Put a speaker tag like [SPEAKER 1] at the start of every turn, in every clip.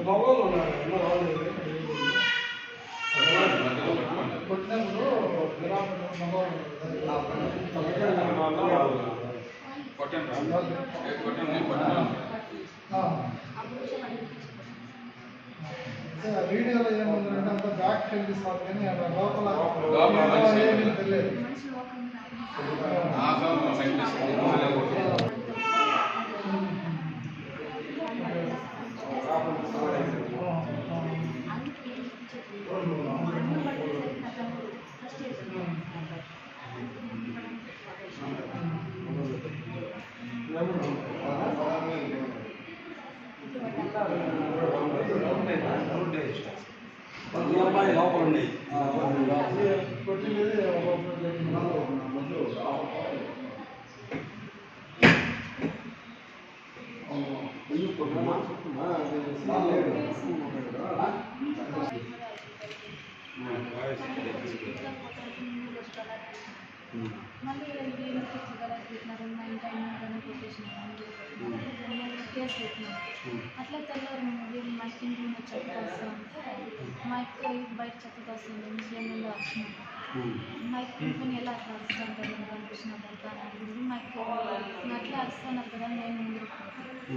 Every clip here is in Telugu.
[SPEAKER 1] మగవాళ్ళు ఉన్నారు కొట్టినప్పుడు అంటే వీడియోలో ఏముందంటే అంత బ్యాక్ కనిపిస్తారు కానీ లోపల
[SPEAKER 2] లోపల
[SPEAKER 1] తెలియదు
[SPEAKER 3] మళ్ళీ వీళ్ళు పెట్టినారు మా ఇంటి ఆయన కొట్టేసినారు కేసు పెట్టినారు అట్లా తెల్లారు వీళ్ళు మా ఇంటి మీద చెత్త వస్తుంటే మా ఇక్క బయట చెత్త వస్తుంది ముస్లిం నుండి వచ్చినారు. మా ఇక్క ఇంకొని ఎలా అట్లా వస్తుంటారు? నేను కనిపించినారు అంతా అని అడిగింది మా ఇక్క "నేను అట్లా వస్తున్నారు కదా నేను ముందు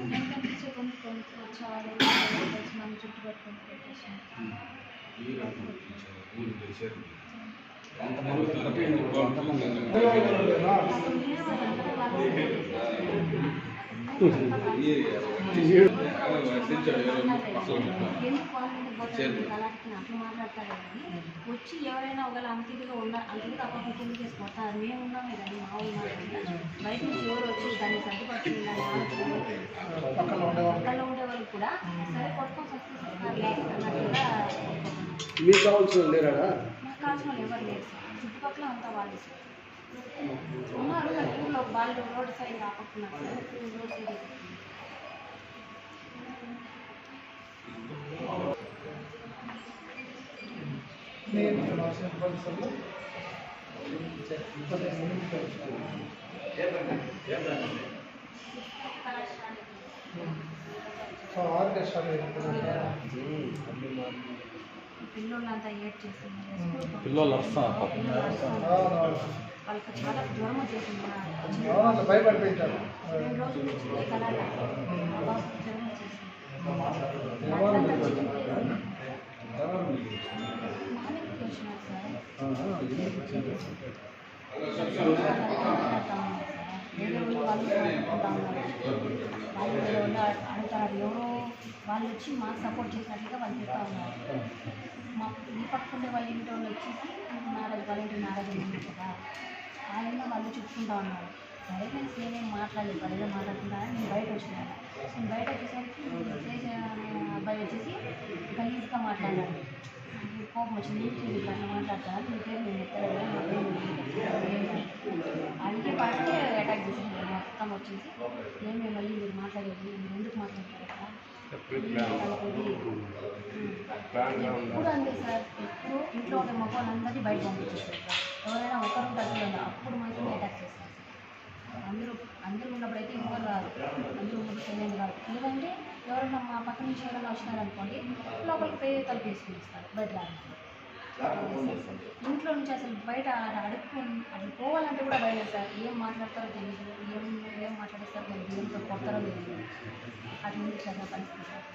[SPEAKER 3] నేను కనిపించే కొన్ని కొన్ని వచ్చి నన్ను చుట్టూ పట్టుకొని పెట్టేసాను ఎందుకు వచ్చి ఎవరైనా ఒకవేళ అంతిగా ఉన్న అంతిగా తప్ప కింద చేసి కొడతారు మేము ఉన్నామే కానీ మా ఉన్నారు. బయట నుంచి ఎవరు వచ్చి దాన్ని
[SPEAKER 1] ఉండేవాళ్ళు
[SPEAKER 3] పక్కన ఉండే వాళ్ళు కూడా సరే కొట్టుకొని లేకపోతే
[SPEAKER 4] మీకు కావాల్సిన లేరా
[SPEAKER 3] నాకు కావాల్సిన ఎవరు చుట్టుపక్కల అంతా వాళ్ళు సార్ ఉన్నారు కానీ ఊళ్ళో వాళ్ళు road side రాపక్కున్నారు sir road side
[SPEAKER 1] నేను రాసిన పరిస్థితుల్లో ఆర్కే స్టార్ట్ అయింది
[SPEAKER 3] పిల్లోళ్ళంతా ఏడ్ చేస్తున్నారు
[SPEAKER 4] పిల్లలు వస్తా
[SPEAKER 3] వాళ్ళకి చాలా జ్వరం వచ్చేసింది
[SPEAKER 1] అవునంత భయపడిపోయింటారు
[SPEAKER 3] రెండు రోజుల నుంచి ఏ కలర్ జ్వరం వచ్చేసింది మార్నింగ్ వచ్చినారు సార్ వేరే ఊరు వాళ్ళు అనుకుంటా ఉన్నారు వాళ్ళు వేరే వాళ్ళు అడుగుతారు ఎవరో వాళ్ళు వచ్చి మాకు సపోర్ట్ చేసినట్లుగా వాళ్ళు చెప్తా ఉన్నారు మా ఈ పక్కనే వాళ్ళ ఇంటి వాళ్ళు వచ్చేసి నారాజు వాళ్ళ ఇంటి నారాజు కదా ఆయన వాళ్ళు చెప్పుకుంటా ఉన్నారు. సరే నేను నేనేం మాట్లాడలేదు వాళ్ళు మాట్లాడుతున్నారని నేను బయట వచ్చినాను. నేను బయట వచ్చేసరికి తేజ అనే అబ్బాయి వచ్చేసి గలీజ్గా మాట్లాడాను నాకు కోపం వచ్చింది నేను ఇట్లా అట్లా మాట్లాడతాను నీ పేరు నేను ఎక్కడ అందుకే పాటే అటాక్ చేసింది. మొత్తం వచ్చేసి ఏమేమి మళ్ళీ మీరు మాట్లాడేది మీరు ఎందుకు మాట్లాడతారు సెపరేట్ ప్లాన్ కదా ఇప్పుడు అంతే సార్ ఇప్పుడు ఇంట్లో ఉండే మగవాళ్ళందరినీ బయట పంపించేస్తారు. ఎవరైనా ఒకరు తగ్గుతుంది అప్పుడు మాత్రమే అటాక్ చేస్తారు. అందరూ అందరూ ఉన్నప్పుడైతే ఎవరు రాదు అందరూ ఉన్నప్పుడు తెలియదు కాదు లేదంటే ఎవరైనా మా పక్క నుంచి ఎవరైనా వచ్చినారనుకోండి లోపలికి పోయి తలుపు వేసుకుని ఇస్తారు బయట రాదు ఇంట్లో నుంచి అసలు బయట అడుక్కు అసలు పోవాలంటే కూడా భయం సార్ ఏం మాట్లాడతారో తెలియదు ఏం ఏం మాట్లాడేస్తారో తెలియదు ఏంతో కొడతారో తెలియదు అది ఉంది సార్ నా పరిస్థితి సార్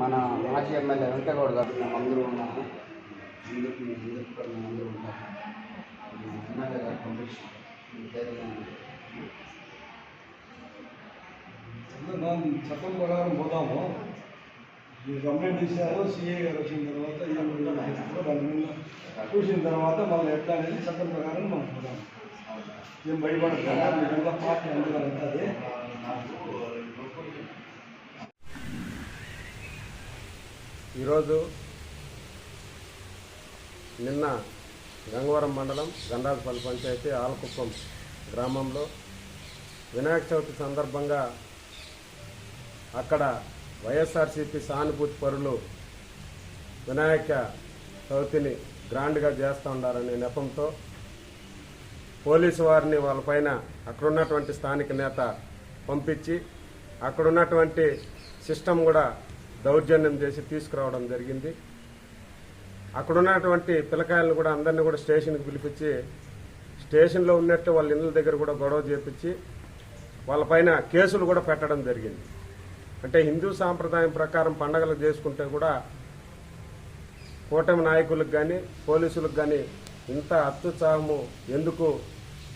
[SPEAKER 5] మన మాజీ ఎమ్మెల్యే వెంకటగౌడ గారు మేము అందరూ ఉన్నాము అందరికీ అందరికీ కూడా మేము అందరూ ఉంటాము ఎమ్మెల్యే గారు పంపించారు మీ పేరు ఏమన్నా?
[SPEAKER 6] చట్టం ప్రకారం పోతాము ఈ కంప్లైంట్ ఇచ్చారు సిఏ గారు వచ్చిన తర్వాత దాని మీద చూసిన తర్వాత మళ్ళీ ఎట్లా అనేది చట్టం ప్రకారం మనం పోతాము ఏం భయపడదు మీకంతా పార్టీ అందుకని ఉంటుంది
[SPEAKER 7] ఈరోజు నిన్న గంగవరం మండలం గండాజపల్లి పంచాయతీ ఆలకుప్పం గ్రామంలో వినాయక చవితి సందర్భంగా అక్కడ వైఎస్ఆర్సీపీ సానుభూతి పరులు వినాయక చవితిని గ్రాండ్గా చేస్తూ ఉండారనే నెపంతో పోలీసు వారిని వాళ్ళపైన అక్కడున్నటువంటి స్థానిక నేత పంపించి అక్కడున్నటువంటి సిస్టమ్ కూడా దౌర్జన్యం చేసి తీసుకురావడం జరిగింది. అక్కడున్నటువంటి పిల్లకాయలను కూడా అందరినీ కూడా స్టేషన్కి పిలిపించి స్టేషన్లో ఉన్నట్టు వాళ్ళ ఇళ్ళ దగ్గర కూడా గొడవ చేపించి వాళ్ళపైన కేసులు కూడా పెట్టడం జరిగింది. అంటే హిందూ సాంప్రదాయం ప్రకారం పండగలు చేసుకుంటే కూడా కూటమి నాయకులకు కానీ పోలీసులకు కానీ ఇంత అత్యుత్సాహము ఎందుకు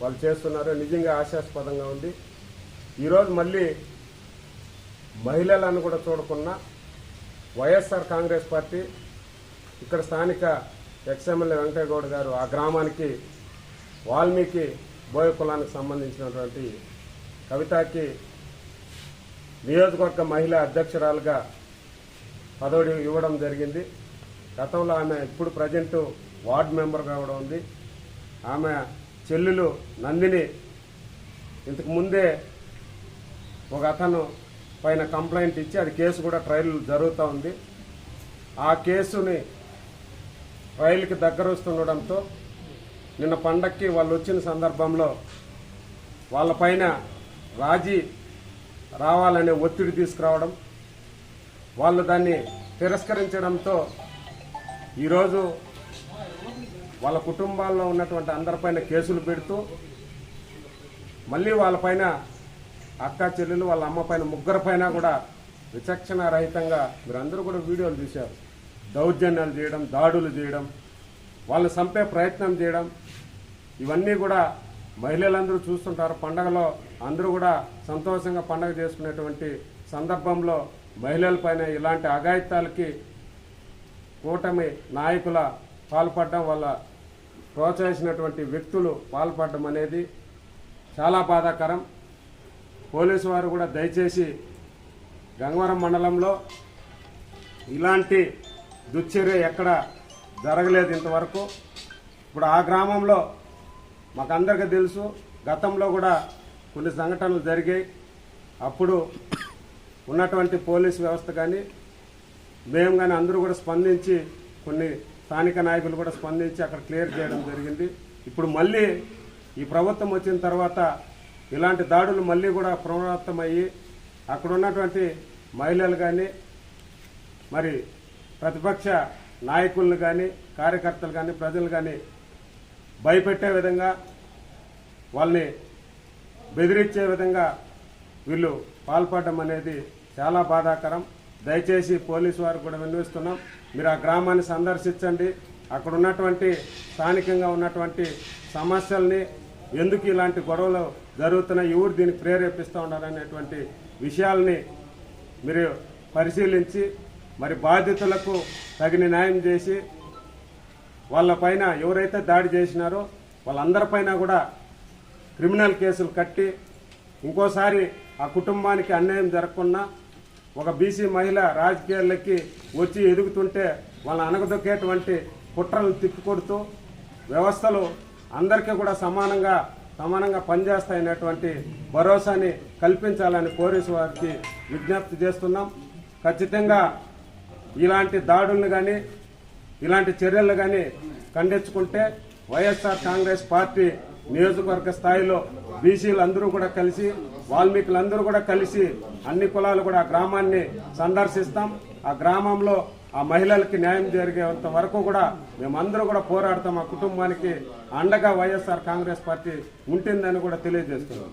[SPEAKER 7] వాళ్ళు చేస్తున్నారో నిజంగా ఆశాస్పదంగా ఉంది. ఈరోజు మళ్ళీ మహిళలను కూడా చూడకుండా వైఎస్ఆర్ కాంగ్రెస్ పార్టీ ఇక్కడ స్థానిక ఎక్స్ఎమ్మెల్యే వెంకటగౌడ్ గారు ఆ గ్రామానికి వాల్మీకి బోయ కులానికి సంబంధించినటువంటి కవితకి నియోజకవర్గ మహిళా అధ్యక్షురాలుగా పదవి ఇవ్వడం జరిగింది. గతంలో ఆమె ఇప్పుడు ప్రజెంట్ వార్డు మెంబర్గా కూడా ఉంది. ఆమె చెల్లెలు నందిని ఇంతకు ముందే ఒక అతను పైన కంప్లైంట్ ఇచ్చి అది కేసు కూడా ట్రయల్ జరుగుతూ ఉంది. ఆ కేసుని ట్రయల్కి దగ్గర వస్తుండడంతో నిన్న పండక్కి వాళ్ళు వచ్చిన సందర్భంలో వాళ్ళపైన రాజీ రావాలనే ఒత్తిడి తీసుకురావడం వాళ్ళు దాన్ని తిరస్కరించడంతో ఈరోజు వాళ్ళ కుటుంబాల్లో ఉన్నటువంటి అందరిపైన కేసులు పెడుతూ మళ్ళీ వాళ్ళపైన అక్క చెల్లెలు వాళ్ళ అమ్మ పైన ముగ్గురు పైన కూడా విచక్షణ రహితంగా మీరందరూ కూడా వీడియోలు చూశారు దౌర్జన్యాలు చేయడం దాడులు చేయడం వాళ్ళు చంపే ప్రయత్నం చేయడం ఇవన్నీ కూడా మహిళలందరూ చూస్తుంటారు. పండగలో అందరూ కూడా సంతోషంగా పండగ చేసుకునేటువంటి సందర్భంలో మహిళలపైన ఇలాంటి అఘాయిత్యాలకి కూటమి నాయకుల పాల్పడడం వల్ల ప్రోత్సహించినటువంటి వ్యక్తులు పాల్పడడం అనేది చాలా బాధాకరం. పోలీసు వారు కూడా దయచేసి గంగవరం మండలంలో ఇలాంటి దుశ్చర్య ఎక్కడ జరగలేదు ఇంతవరకు. ఇప్పుడు ఆ గ్రామంలో మాకందరికీ తెలుసు గతంలో కూడా కొన్ని సంఘటనలు జరిగాయి. అప్పుడు ఉన్నటువంటి పోలీస్ వ్యవస్థ కానీ మేము కానీ అందరూ కూడా స్పందించి కొన్ని స్థానిక నాయకులు కూడా స్పందించి అక్కడ క్లియర్ చేయడం జరిగింది. ఇప్పుడు మళ్ళీ ఈ ప్రభుత్వం వచ్చిన తర్వాత ఇలాంటి దాడులు మళ్ళీ కూడా పునరావృతమయ్యి అక్కడ ఉన్నటువంటి మహిళలు కానీ మరి ప్రతిపక్ష నాయకులను కానీ కార్యకర్తలు కానీ ప్రజలు కానీ భయపెట్టే విధంగా వాళ్ళని బెదిరించే విధంగా వీళ్ళు పాల్పడడం అనేది చాలా బాధాకరం. దయచేసి పోలీసు వారు కూడా విన్నవిస్తున్నాం. మీరు ఆ గ్రామాన్ని సందర్శించండి. అక్కడ ఉన్నటువంటి స్థానికంగా ఉన్నటువంటి సమస్యల్ని ఎందుకు ఇలాంటి గొడవలు జరుగుతున్నాయి ఎవరు దీనికి ప్రేరేపిస్తూ ఉన్నారనేటువంటి విషయాల్ని మీరు పరిశీలించి మరి బాధితులకు తగిన న్యాయం చేసి వాళ్ళపైన ఎవరైతే దాడి చేసినారో వాళ్ళందరిపైన కూడా క్రిమినల్ కేసులు కట్టి ఇంకోసారి ఆ కుటుంబానికి అన్యాయం జరగకుండా ఒక బీసీ మహిళ రాజకీయాలకి వచ్చి ఎదుగుతుంటే వాళ్ళని అనగదొక్కేటువంటి కుట్రలు తిప్పికొడుతూ వ్యవస్థలు అందరికీ కూడా సమానంగా సమానంగా పనిచేస్తాయనేటువంటి భరోసాని కల్పించాలని పోలీసు వారికి విజ్ఞప్తి చేస్తున్నాం. ఖచ్చితంగా ఇలాంటి దాడులను కానీ ఇలాంటి చర్యలు కానీ ఖండించుకుంటే వైఎస్ఆర్ కాంగ్రెస్ పార్టీ నియోజకవర్గ స్థాయిలో బీసీలు అందరూ కూడా కలిసి వాల్మీకులందరూ కూడా కలిసి అన్ని కులాలు కూడా ఆ గ్రామాన్ని సందర్శిస్తాం. ఆ గ్రామంలో ఆ మహిళలకి న్యాయం జరిగేంత వరకు కూడా మేమందరూ కూడా పోరాడతాం. ఆ కుటుంబానికి అండగా వైఎస్ఆర్ కాంగ్రెస్ పార్టీ ఉంటుందని కూడా తెలియజేస్తున్నాం.